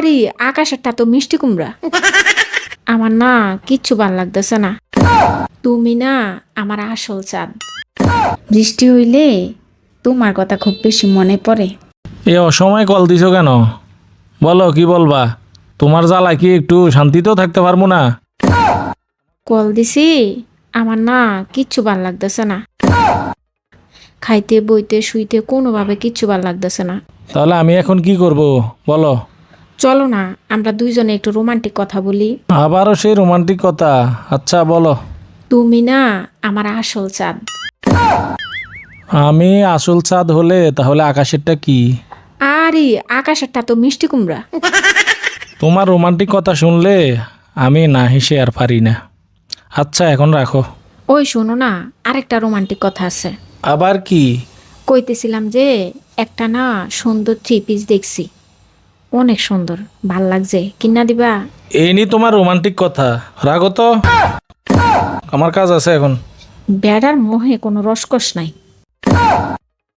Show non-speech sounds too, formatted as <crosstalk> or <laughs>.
আরে আকাশেরটা তো মিষ্টি কুমড়া। <laughs> আমার না কিচ্ছু ভালো লাগতেছে না। তুমি না আমার আসল চাঁদ। বৃষ্টি হইলে তোমার কথা খুব বেশি মনে পড়ে। এ অসময়ে কল দিছো কেন? বলো কি বলবা? তোমার জ্বালা কি একটু শান্তিতেও থাকতে পারব না? কল দিছি আমার না কিচ্ছু ভালো লাগতেছে না। খাইতে বইতে শুইতে কোনোভাবে কিচ্ছু ভালো লাগতেছে না। তাহলে আমি এখন কি করব? বলো। চলো না আমরা দুইজনে একটু রোমান্টিক কথা বলি। আবারও সেই রোমান্টিক কথা। আচ্ছা বলো। তুমি না আমার আসল চাঁদ। আমি আসল চাঁদ হলে তাহলে আকাশেরটা কি? আরে আকাশেরটা তো মিষ্টি কুমড়া। তোমার রোমান্টিক কথা শুনলে আমি না হেসে আর পারি না। আচ্ছা এখন রাখো। ওই শোনো না আরেকটা রোমান্টিক কথা আছে। আবার কি? কইতেছিলাম যে একটা না সুন্দর থ্রি পিস দেখছি। অনেক সুন্দর। ভালো লাগছে। কিনা দিবা? এই নি তোমার রোমান্টিক কথা। রাগো তো। আমার কাজ আছে এখন। বেড়ার মোহে কোনো রসকস নাই।